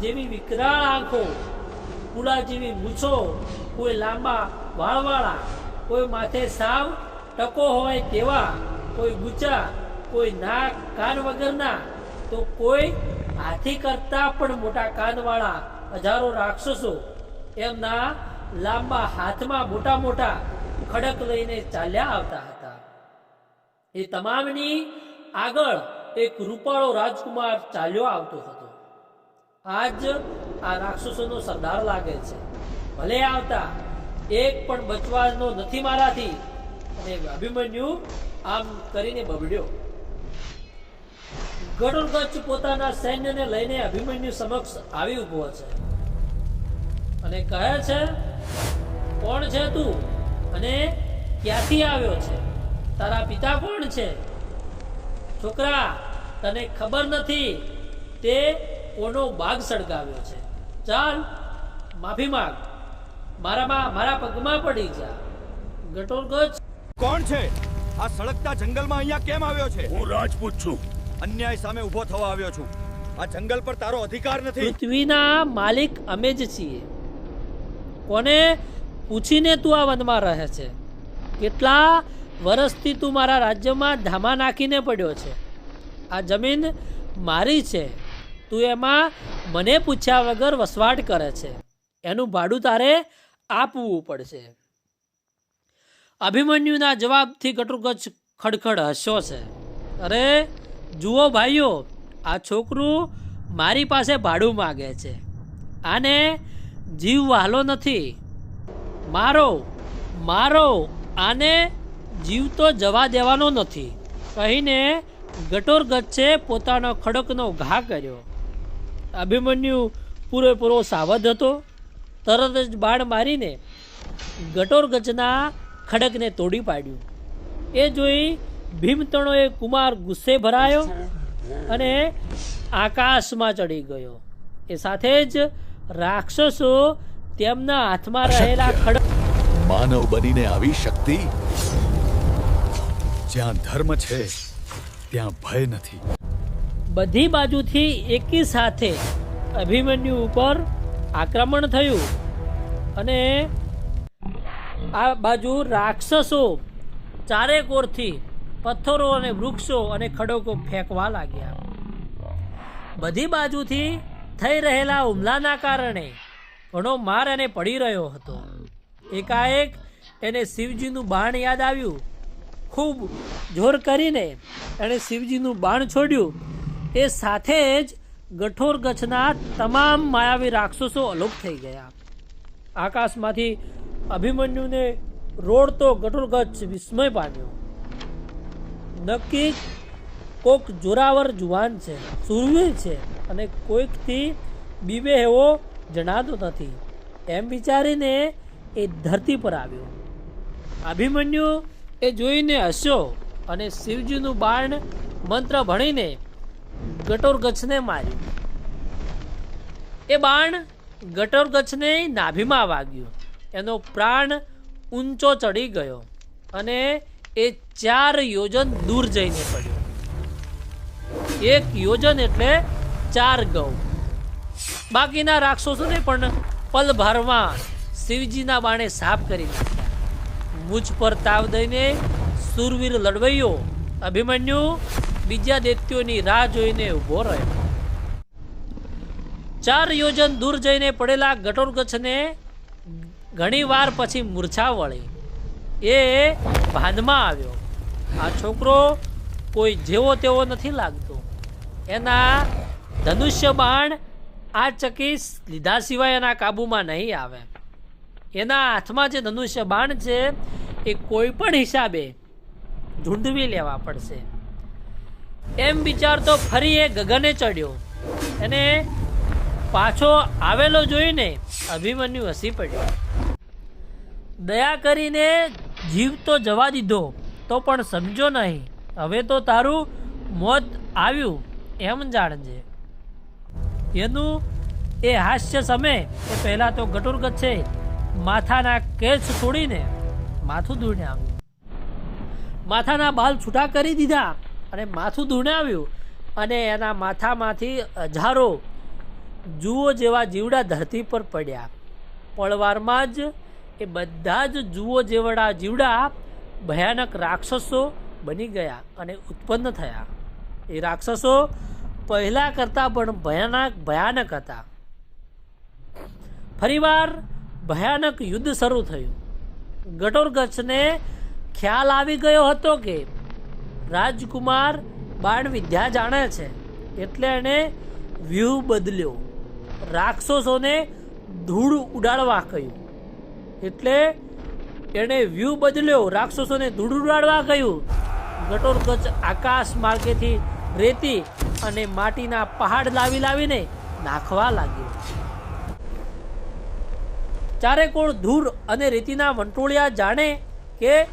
જેવી વિકરાળ આંખો પુલા જેવી મૂછો, કોઈ લાંબા વાળવાળા, કોઈ માથે સાવ ટકો હોય તેવા કોઈ ગુચા, કોઈ નાક, કાન વગરના, તો કોઈ હાથી કરતા પણ મોટા કાનવાળા હજારો રાક્ષસો એમના લાંબા હાથમાં મોટા મોટા ખડક લઈને ચાલ્યા આવતા હતા. એ તમામની આગળ એક રૂપાળો રાજકુમાર ચાલ્યો આવતો હતો. આજ આ રાક્ષસોનો સરદાર લાગે છે. ભલે આવતા, એક પણ બચવાનો નથી મારાથી. અને અભિમન્યુ આમ કરીને બબડ્યો ગરુડગચ્છ પોતાના સૈન્યને લઈને અભિમન્યુ સમક્ષ આવી ઊભો છે. અને કહે છે, કોણ છે તું? અને ક્યાંથી આવ્યો છે? તારા પિતા કોણ છે? છોકરા, તને ખબર નથી. તે કોનો બાગ સળગાવ્યો છે? ચાલ માફી માંગ. મારામાં મારા પગમાં પડી જા. ગટોરગચ્છ કોણ છે? આ સળગતા જંગલમાં અહીંયા કેમ આવ્યો છે? હું રાજપૂત છું. અન્યાય સામે ઊભો થવા આવ્યો છું. આ જંગલ પર તારો અધિકાર નથી. પૃથ્વીના માલિક અમે જ છીએ. કોને? પૂછીને તું આ વનમાં રહે છે. કેટલા વર્ષથી તું મારા રાજ્યમાં ધામા નાખીને પડ્યો છે? આ જમીન મારી છે. તું એમાં મને પૂછ્યા વગર વસવાટ કરે છે. એનું ભાડું તારે આપવું પડશે. અભિમન્યુના જવાબથી કટુકચ ખડખડ હસ્યો છે. અરે, જુઓ ભાઈઓ, આ છોકરું મારી પાસે ભાડું માગે છે. આને જીવ વહાલો નથી. મારો મારો, આને જીવ તો જવા દેવાનો નથી. કહીને ગટોર ગચ્છે પોતાનો ખડકનો ઘા કર્યો. અભિમન્યુ પૂરેપૂરો સાવધ હતો. તરત જ બાણ મારીને ગટોર ગજના ખડકને તોડી પાડ્યું. એ જોઈ ભીમતણોએ કુમાર ગુસ્સે ભરાયો અને આકાશમાં ચડી ગયો. એ સાથે જ રાક્ષસો તેમના હાથમાં રહેલા ખડક માનવ બનીને આવી શક્તિ? જ્યાં ધર્મ છે ત્યાં ભય નથી. બધી બાજુથી એકી સાથે અભિમન્યુ ઉપર આક્રમણ થયું અને આ બાજુ રાક્ષસો ચારે કોરથી પથ્થરો અને વૃક્ષો અને ખડકો ફેંકવા લાગ્યા. બધી બાજુથી થઈ રહેલા હુમલાના કારણે ઘણો માર એને પડી રહ્યો હતો. એકાએક એને શિવજીનું બાણ યાદ આવ્યું. ખૂબ જોર કરીને એણે શિવજીનું બાણ છોડ્યું. એ સાથે જ ગઠોર ગચ્છના તમામ માયાવી રાક્ષસો અલોપ થઈ ગયા. આકાશમાંથી અભિમન્યુને રોડતો ગઠોર ગચ્છ વિસ્મય પામ્યો. નક્કી કોક જોરાવર જુવાન છે સુરવીર છે અને કોઈકથી બીવે એવો જણાતો નથી. એમ વિચારીને એ ધરતી પર આવ્યો. અભિમન્યુ એ જોઈને હસ્યો અને શિવજીનું બાણ મંત્ર ભણીને ગટોર ગચ્છને માર્યું. એ બાણ ગટોર ગચ્છને નાભીમાં વાગ્યું. એનો પ્રાણ ઊંચો ચડી ગયો અને એ ચાર યોજન દૂર જઈને પડ્યો. એક યોજન એટલે ચાર ગૌ. બાકીના રાક્ષસોને પણ પલભારમાં શિવજીના બાણે સાફ કરી નાખ્યા. મુજ પર તાવ દઈને સુરવીર લડવૈયો અભિમન્યુ બીજા દૈત્યોની રાહ જોઈને ઊભો રહ્યો. ચાર યોજન દૂર જઈને પડેલા ગટોરગચ્છને ઘણી વાર પછી મૂર્છા વળી. એ ભાનમાં આવ્યો. આ છોકરો કોઈ જેવો તેવો નથી લાગતો. એના ધનુષ્ય બાણ આ ચકીસ લીધા સિવાય એના કાબૂમાં નહીં આવે. એના હાથમાં જે ધનુષ્ય બાણ છે, એ કોઈ પણ હિસાબે ઢૂંઢવી લેવા પડશે. એમ વિચારતો ફરી એ ગગને ચડ્યો. અને પાછો આવેલો જોઈને અભિમન્યુ હસી પડ્યો. દયા કરીને જીવ તો જવા દીધો, તો પણ સમજો નહીં. હવે તો તારું મોત આવ્યું, એમ જાણજે. એનું એ હાસ્ય સમય, એ પહેલાં તો ગટુરગત છે માથાના કેસ છોડીને માથું ધૂણે આવ્યું. માથાના બાલ છૂટા કરી દીધા અને માથું ધૂણાવ્યું અને એના માથામાંથી હજારો જુઓ જેવા જીવડા ધરતી પર પડ્યા. પળવારમાં જ એ બધા જ જુઓ જેવડા જીવડા ભયાનક રાક્ષસો બની ગયા અને ઉત્પન્ન થયા. એ રાક્ષસો પહેલા કરતાં પણ ભયાનક ભયાનક હતા. ફરીવાર ભયાનક યુદ્ધ શરૂ થયું. ઘટોરગચ્છને ખ્યાલ આવી ગયો હતો કે રાજકુમાર બાણ વિદ્યા જાણે છે. એટલે એણે વ્યૂહ બદલ્યો. રાક્ષસોને ધૂળ ઉડાડવા કહ્યું. એટલે એણે વ્યૂહ બદલ્યો, રાક્ષસોને ધૂળ ઉડાડવા કહ્યું. ગટોરગચ આકાશ માર્ગેથી રેતી અને માટીના પહાડ લાવી લાવીને નાખવા લાગ્યો. ચારે કોણ ધૂળ અને રેતીના વંટોળિયા જાણે કે